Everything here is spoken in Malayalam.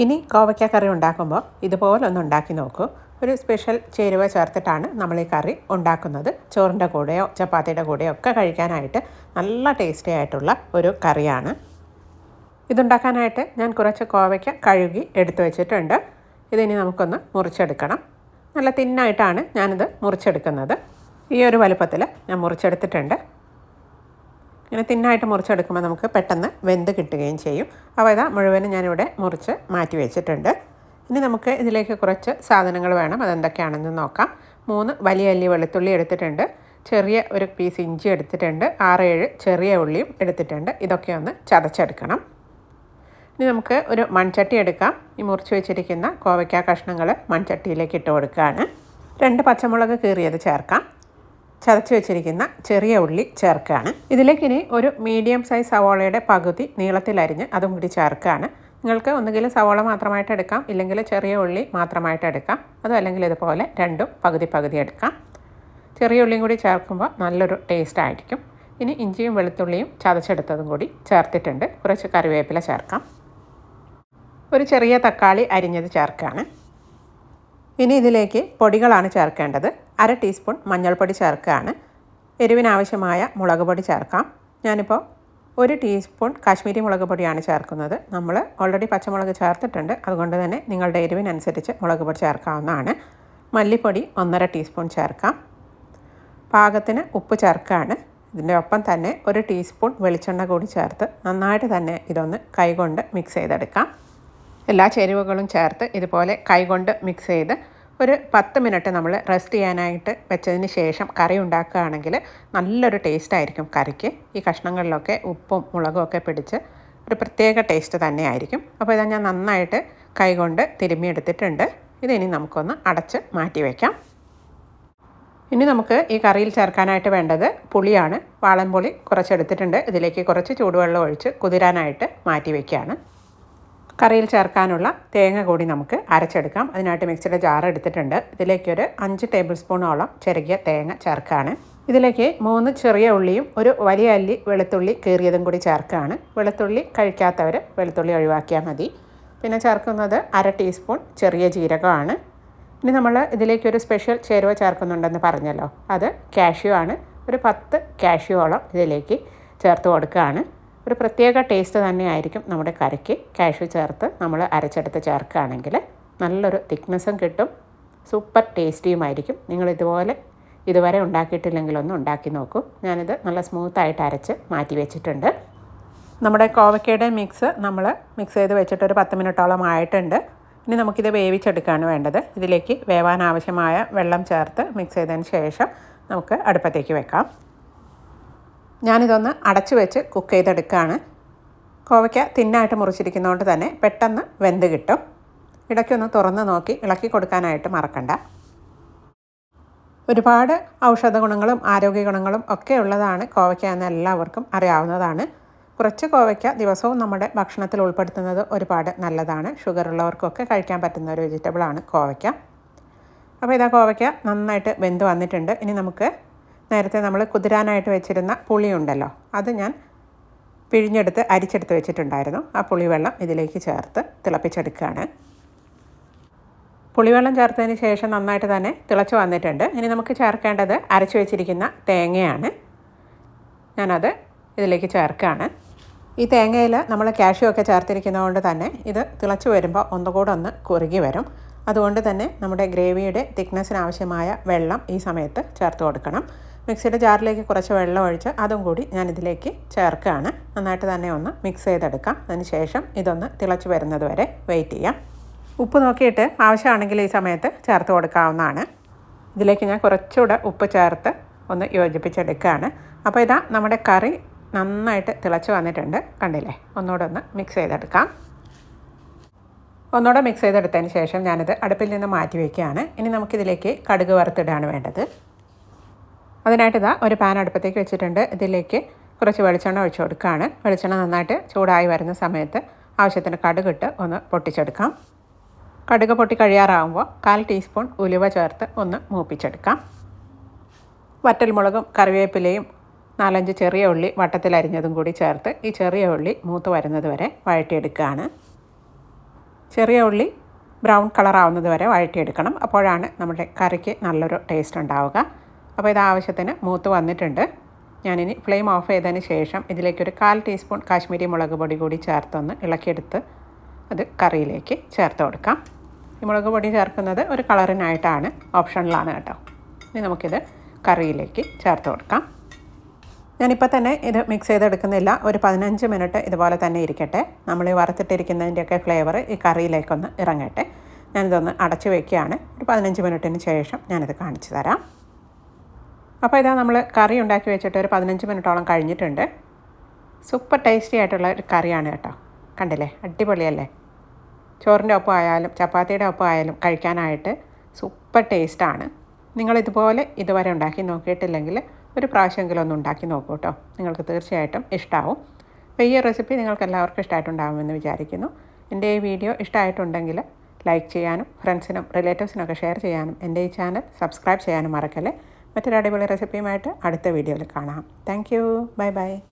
ഇനി കോവയ്ക്ക കറി ഉണ്ടാക്കുമ്പോൾ ഇതുപോലെ ഒന്ന് ഉണ്ടാക്കി നോക്കൂ. ഒരു സ്പെഷ്യൽ ചേരുവ ചേർത്തിട്ടാണ് നമ്മൾ ഈ കറി ഉണ്ടാക്കുന്നത്. ചോറിന്റെ കൂടെയോ ചപ്പാത്തിയുടെ കൂടെയോ ഒക്കെ കഴിക്കാനായിട്ട് നല്ല ടേസ്റ്റി ആയിട്ടുള്ള ഒരു കറിയാണ്. ഇതുണ്ടാക്കാനായിട്ട് ഞാൻ കുറച്ച് കോവയ്ക്ക കഴുകി എടുത്തു വെച്ചിട്ടുണ്ട്. ഇതിനി നമുക്കൊന്ന് മുറിച്ചെടുക്കണം. നല്ല തിന്നായിട്ടാണ് ഞാനിത് മുറിച്ചെടുക്കുന്നത്. ഈ ഒരു വലുപ്പത്തിൽ ഞാൻ മുറിച്ചെടുത്തിട്ടുണ്ട്. ഇങ്ങനെ തിന്നായിട്ട് മുറിച്ചെടുക്കുമ്പോൾ നമുക്ക് പെട്ടെന്ന് വെന്ത് കിട്ടുകയും ചെയ്യും. അപ്പോൾ ഇതാ മുഴുവനും ഞാനിവിടെ മുറിച്ച് മാറ്റി വെച്ചിട്ടുണ്ട്. ഇനി നമുക്ക് ഇതിലേക്ക് കുറച്ച് സാധനങ്ങൾ വേണം. അതെന്തൊക്കെയാണെന്ന് നോക്കാം. മൂന്ന് വലിയ വലിയ വെളുത്തുള്ളി എടുത്തിട്ടുണ്ട്. ചെറിയ ഒരു പീസ് ഇഞ്ചി എടുത്തിട്ടുണ്ട്. ഏഴ് ചെറിയ ഉള്ളിയും എടുത്തിട്ടുണ്ട്. ഇതൊക്കെ ഒന്ന് ചതച്ചെടുക്കണം. ഇനി നമുക്ക് ഒരു മൺചട്ടി എടുക്കാം. ഈ മുറിച്ച് വെച്ചിരിക്കുന്ന കോവയ്ക്ക കഷ്ണങ്ങൾ മൺചട്ടിയിലേക്ക് ഇട്ട് കൊടുക്കുകയാണ്. രണ്ട് പച്ചമുളക് കീറിയത് ചേർക്കാം. ചതച്ച് വെച്ചിരിക്കുന്ന ചെറിയ ഉള്ളി ചേർക്കുകയാണ്. ഇതിലേക്ക് ഇനി ഒരു മീഡിയം സൈസ് സവോളയുടെ പകുതി നീളത്തിലരിഞ്ഞ് അതും കൂടി ചേർക്കുകയാണ്. നിങ്ങൾക്ക് ഒന്നുകിൽ സവോള മാത്രമായിട്ട് എടുക്കാം ഇല്ലെങ്കിൽ ചെറിയ ഉള്ളി മാത്രമായിട്ട് എടുക്കാം. അതും അല്ലെങ്കിൽ ഇതുപോലെ രണ്ടും പകുതി പകുതി എടുക്കാം. ചെറിയ ഉള്ളിയും കൂടി ചേർക്കുമ്പോൾ നല്ലൊരു ടേസ്റ്റ് ആയിരിക്കും. ഇനി ഇഞ്ചിയും വെളുത്തുള്ളിയും ചതച്ചെടുത്തതും കൂടി ചേർത്തിട്ടുണ്ട്. കുറച്ച് കറിവേപ്പില ചേർക്കാം. ഒരു ചെറിയ തക്കാളി അരിഞ്ഞത് ചേർക്കുകയാണ്. ഇനി ഇതിലേക്ക് പൊടികളാണ് ചേർക്കേണ്ടത്. അര ടീസ്പൂൺ മഞ്ഞൾപ്പൊടി ചേർക്കുകയാണ്. എരിവിനാവശ്യമായ മുളക് പൊടി ചേർക്കാം. ഞാനിപ്പോൾ ഒരു ടീസ്പൂൺ കാശ്മീരി മുളക് പൊടിയാണ് ചേർക്കുന്നത്. നമ്മൾ ഓൾറെഡി പച്ചമുളക് ചേർത്തിട്ടുണ്ട്. അതുകൊണ്ട് തന്നെ നിങ്ങളുടെ എരിവിനനുസരിച്ച് മുളക് പൊടി ചേർക്കാവുന്നതാണ്. മല്ലിപ്പൊടി ഒന്നര ടീസ്പൂൺ ചേർക്കാം. പാകത്തിന് ഉപ്പ് ചേർക്കുകയാണ്. ഇതിന്റെ ഒപ്പം തന്നെ ഒരു ടീസ്പൂൺ വെളിച്ചെണ്ണ കൂടി ചേർത്ത് നന്നായിട്ട് തന്നെ ഇതൊന്ന് കൈകൊണ്ട് മിക്സ് ചെയ്തെടുക്കാം. എല്ലാ ചേരുവകളും ചേർത്ത് ഇതുപോലെ കൈകൊണ്ട് മിക്സ് ചെയ്ത് ഒരു പത്ത് മിനിറ്റ് നമ്മൾ റെസ്റ്റ് ചെയ്യാനായിട്ട് വെച്ചതിന് ശേഷം കറി ഉണ്ടാക്കുകയാണെങ്കിൽ നല്ലൊരു ടേസ്റ്റ് ആയിരിക്കും കറിക്ക്. ഈ കഷ്ണങ്ങളിലൊക്കെ ഉപ്പും മുളകും ഒക്കെ പിടിച്ച് ഒരു പ്രത്യേക ടേസ്റ്റ് തന്നെയായിരിക്കും അപ്പോൾ ഇതാ ഞാൻ നന്നായിട്ട് കൈകൊണ്ട് തിരുമ്മിയെടുത്തിട്ടുണ്ട് ഇതിനി നമുക്കൊന്ന് അടച്ച് മാറ്റി വയ്ക്കാം ഇനി നമുക്ക് ഈ കറിയിൽ ചേർക്കാനായിട്ട് വേണ്ടത് പുളിയാണ്. വാളൻപുളി കുറച്ചെടുത്തിട്ടുണ്ട് ഇതിലേക്ക് കുറച്ച് ചൂടുവെള്ളം ഒഴിച്ച് കുതിരാനായിട്ട് മാറ്റി വയ്ക്കുകയാണ് കറിയിൽ ചേർക്കാനുള്ള തേങ്ങ കൂടി നമുക്ക് അരച്ചെടുക്കാം. അതിനായിട്ട് മിക്സിയുടെ ജാർ എടുത്തിട്ടുണ്ട്. ഇതിലേക്കൊരു അഞ്ച് ടേബിൾ സ്പൂണോളം ചെറുകിയ തേങ്ങ ചേർക്കുകയാണ് ഇതിലേക്ക് മൂന്ന് ചെറിയ ഉള്ളിയും ഒരു വലിയ അല്ലി വെളുത്തുള്ളി കീറിയതും കൂടി ചേർക്കുകയാണ് വെളുത്തുള്ളി കഴിക്കാത്തവർ വെളുത്തുള്ളി ഒഴിവാക്കിയാൽ മതി. പിന്നെ ചേർക്കുന്നത് അര ടീസ്പൂൺ ചെറിയ ജീരകമാണ്. ഇനി നമ്മൾ ഇതിലേക്കൊരു സ്പെഷ്യൽ ചേരുവ ചേർക്കുന്നുണ്ടെന്ന് പറഞ്ഞല്ലോ. അത് കാഷ്യൂ ആണ്. ഒരു പത്ത് കാഷ്യൂവോളം ഇതിലേക്ക് ചേർത്ത് കൊടുക്കുകയാണ്. ഒരു പ്രത്യേക ടേസ്റ്റ് തന്നെയായിരിക്കും നമ്മുടെ കറിക്ക്. കാഷ്യൂ ചേർത്ത് നമ്മൾ അരച്ചെടുത്ത് ചേർക്കുകയാണെങ്കിൽ നല്ലൊരു തിക്നെസ്സും കിട്ടും. സൂപ്പർ ടേസ്റ്റിയുമായിരിക്കും നിങ്ങൾ ഇതുപോലെ ഇതുവരെ ഉണ്ടാക്കിയിട്ടില്ലെങ്കിലൊന്ന് ഉണ്ടാക്കി നോക്കൂ. ഞാനിത് നല്ല സ്മൂത്തായിട്ട് അരച്ച് മാറ്റി വെച്ചിട്ടുണ്ട്. നമ്മുടെ കോവയ്ക്കയുടെ മിക്സ് നമ്മൾ മിക്സ് ചെയ്ത് വെച്ചിട്ട് ഒരു പത്ത് മിനിറ്റോളം ആയിട്ടുണ്ട്. ഇനി നമുക്കിത് വേവിച്ചെടുക്കുകയാണ് വേണ്ടത്. ഇതിലേക്ക് വേവാൻ ആവശ്യമായ വെള്ളം ചേർത്ത് മിക്സ് ചെയ്തതിന് ശേഷം നമുക്ക് അടുപ്പത്തേക്ക് വെക്കാം. ഞാനിതൊന്ന് അടച്ചു വെച്ച് കുക്ക് ചെയ്തെടുക്കുകയാണ്. കോവയ്ക്ക തിന്നായിട്ട് മുറിച്ചിരിക്കുന്നതുകൊണ്ട് തന്നെ പെട്ടെന്ന് വെന്ത് കിട്ടും. ഇടയ്ക്കൊന്ന് തുറന്ന് നോക്കി ഇളക്കി കൊടുക്കാനായിട്ട് മറക്കണ്ട. ഒരുപാട് ഔഷധ ഗുണങ്ങളും ആരോഗ്യ ഗുണങ്ങളും ഒക്കെ ഉള്ളതാണ് കോവയ്ക്ക എന്ന് എല്ലാവർക്കും അറിയാവുന്നതാണ്. കുറച്ച് കോവയ്ക്ക ദിവസവും നമ്മുടെ ഭക്ഷണത്തിൽ ഉൾപ്പെടുത്തുന്നത് ഒരുപാട് നല്ലതാണ്. ഷുഗർ ഉള്ളവർക്കൊക്കെ കഴിക്കാൻ പറ്റുന്ന ഒരു വെജിറ്റബിളാണ് കോവയ്ക്ക. അപ്പോൾ ഇതാ കോവയ്ക്ക നന്നായിട്ട് വെന്ത് വന്നിട്ടുണ്ട്. ഇനി നമുക്ക് നേരത്തെ നമ്മൾ കുതിരാനായിട്ട് വെച്ചിരുന്ന പുളി ഉണ്ടല്ലോ അത് ഞാൻ പിഴിഞ്ഞെടുത്ത് അരിച്ചെടുത്ത് വെച്ചിട്ടുണ്ടായിരുന്നു. ആ പുളിവെള്ളം ഇതിലേക്ക് ചേർത്ത് തിളപ്പിച്ചെടുക്കുകയാണ്. പുളിവെള്ളം ചേർത്തതിന് ശേഷം നന്നായിട്ട് തന്നെ തിളച്ച് വന്നിട്ടുണ്ട്. ഇനി നമുക്ക് ചേർക്കേണ്ടത് അരച്ച് വെച്ചിരിക്കുന്ന തേങ്ങയാണ്. ഞാനത് ഇതിലേക്ക് ചേർക്കുകയാണ്. ഈ തേങ്ങയിൽ നമ്മൾ കാഷ്യൂ ഒക്കെ ചേർത്തിരിക്കുന്നതുകൊണ്ട് തന്നെ ഇത് തിളച്ച് വരുമ്പോൾ ഒന്നുകൂടെ ഒന്ന് കുറുകി വരും. അതുകൊണ്ട് തന്നെ നമ്മുടെ ഗ്രേവിയുടെ തിക്നെസ്സിന് ആവശ്യമായ വെള്ളം ഈ സമയത്ത് ചേർത്ത് കൊടുക്കണം. മിക്സിയുടെ ജാറിലേക്ക് കുറച്ച് വെള്ളം ഒഴിച്ച് അതും കൂടി ഞാൻ ഇതിലേക്ക് ചേർക്കുകയാണ്. നന്നായിട്ട് തന്നെ ഒന്ന് മിക്സ് ചെയ്തെടുക്കാം. അതിനുശേഷം ഇതൊന്ന് തിളച്ച് വരുന്നത് വരെ വെയിറ്റ് ചെയ്യാം. ഉപ്പ് നോക്കിയിട്ട് ആവശ്യമാണെങ്കിൽ ഈ സമയത്ത് ചേർത്ത് കൊടുക്കാവുന്നതാണ്. ഇതിലേക്ക് ഞാൻ കുറച്ചുകൂടെ ഉപ്പ് ചേർത്ത് ഒന്ന് യോജിപ്പിച്ചെടുക്കുകയാണ്. അപ്പോൾ ഇതാ നമ്മുടെ കറി നന്നായിട്ട് തിളച്ച് വന്നിട്ടുണ്ട്. കണ്ടില്ലേ? ഒന്നുകൂടെ ഒന്ന് മിക്സ് ചെയ്തെടുക്കാം. ഒന്നുകൂടെ മിക്സ് ചെയ്തെടുത്തതിന് ശേഷം ഞാനത് അടുപ്പിൽ നിന്ന് മാറ്റി വയ്ക്കുകയാണ് ഇനി നമുക്കിതിലേക്ക് കടുക് വറുത്തിടാണ് വേണ്ടത്. അതിനായിട്ട് ഇതാ ഒരു പാൻ അടുപ്പത്തേക്ക് വെച്ചിട്ടുണ്ട്. ഇതിലേക്ക് കുറച്ച് വെളിച്ചെണ്ണ ഒഴിച്ചു കൊടുക്കുകയാണ്. വെളിച്ചെണ്ണ നന്നായിട്ട് ചൂടായി വരുന്ന സമയത്ത് ആവശ്യത്തിന് കടുകിട്ട് ഒന്ന് പൊട്ടിച്ചെടുക്കാം. കടുക് പൊട്ടി കഴിയാറാകുമ്പോൾ കാൽ ടീസ്പൂൺ ഉലുവ ചേർത്ത് ഒന്ന് മൂപ്പിച്ചെടുക്കാം. വറ്റൽമുളകും കറിവേപ്പിലയും നാലഞ്ച് ചെറിയ ഉള്ളി വട്ടത്തിലരിഞ്ഞതും കൂടി ചേർത്ത് ഈ ചെറിയ ഉള്ളി മൂത്ത് വരുന്നത് വരെ വഴറ്റിയെടുക്കുകയാണ്. ചെറിയ ഉള്ളി ബ്രൗൺ കളർ ആവുന്നത് വരെ വഴറ്റിയെടുക്കണം. അപ്പോഴാണ് നമ്മുടെ കറിക്ക് നല്ലൊരു ടേസ്റ്റ് ഉണ്ടാവുക. അപ്പോൾ ഇത് ആവശ്യത്തിന് മൂത്ത് വന്നിട്ടുണ്ട്. ഞാനിനി ഫ്ലെയിം ഓഫ് ചെയ്തതിന് ശേഷം ഇതിലേക്കൊരു കാൽ ടീസ്പൂൺ കാശ്മീരി മുളക് പൊടി കൂടി ചേർത്തൊന്ന് ഇളക്കിയെടുത്ത് അത് കറിയിലേക്ക് ചേർത്ത് കൊടുക്കാം. ഈ മുളക് പൊടി ചേർക്കുന്നത് ഒരു കളറിനായിട്ടാണ് ഓപ്ഷനിലാണ് കേട്ടോ. ഇനി നമുക്കിത് കറിയിലേക്ക് ചേർത്ത് കൊടുക്കാം. ഞാനിപ്പോൾ തന്നെ ഇത് മിക്സ് ചെയ്തെടുക്കുന്നില്ല. ഒരു പതിനഞ്ച് മിനിറ്റ് ഇതുപോലെ തന്നെ ഇരിക്കട്ടെ. നമ്മൾ ഈ വറുത്തിട്ടിരിക്കുന്നതിന്റെയൊക്കെ ഫ്ലേവർ ഈ കറിയിലേക്കൊന്ന് ഇറങ്ങട്ടെ. ഞാനിതൊന്ന് അടച്ചു വയ്ക്കുകയാണ് ഒരു പതിനഞ്ച് മിനിറ്റിന് ശേഷം ഞാനിത് കാണിച്ചു തരാം. അപ്പോൾ ഇതാ നമ്മൾ കറി ഉണ്ടാക്കി വെച്ചിട്ട് ഒരു പതിനഞ്ച് മിനിറ്റോളം കഴിഞ്ഞിട്ടുണ്ട്. സൂപ്പർ ടേസ്റ്റി ആയിട്ടുള്ള ഒരു കറിയാണ് കേട്ടോ. കണ്ടില്ലേ? അടിപൊളിയല്ലേ? ചോറിന്റെ ഒപ്പം ആയാലും ചപ്പാത്തിയുടെ ഒപ്പം ആയാലും കഴിക്കാനായിട്ട് സൂപ്പർ ടേസ്റ്റാണ് നിങ്ങളിതുപോലെ ഇതുവരെ ഉണ്ടാക്കി നോക്കിയിട്ടില്ലെങ്കിൽ ഒരു പ്രാവശ്യമെങ്കിലും ഒന്ന് ഉണ്ടാക്കി നോക്കൂ കേട്ടോ. നിങ്ങൾക്ക് തീർച്ചയായിട്ടും ഇഷ്ടമാവും അപ്പോൾ ഈ റെസിപ്പി നിങ്ങൾക്ക് എല്ലാവർക്കും ഇഷ്ടമായിട്ടുണ്ടാകുമെന്ന് വിചാരിക്കുന്നു. എന്റെ ഈ വീഡിയോ ഇഷ്ടമായിട്ടുണ്ടെങ്കിൽ ലൈക്ക് ചെയ്യാനും ഫ്രണ്ട്സിനും റിലേറ്റീവ്സിനൊക്കെ ഷെയർ ചെയ്യാനും എന്റെ ഈ ചാനൽ സബ്സ്ക്രൈബ് ചെയ്യാനും മറക്കല്ലേ. മറ്റൊരു അടിപൊളി റെസിപ്പിയുമായിട്ട് അടുത്ത വീഡിയോയിൽ കാണാം. Thank you. Bye bye.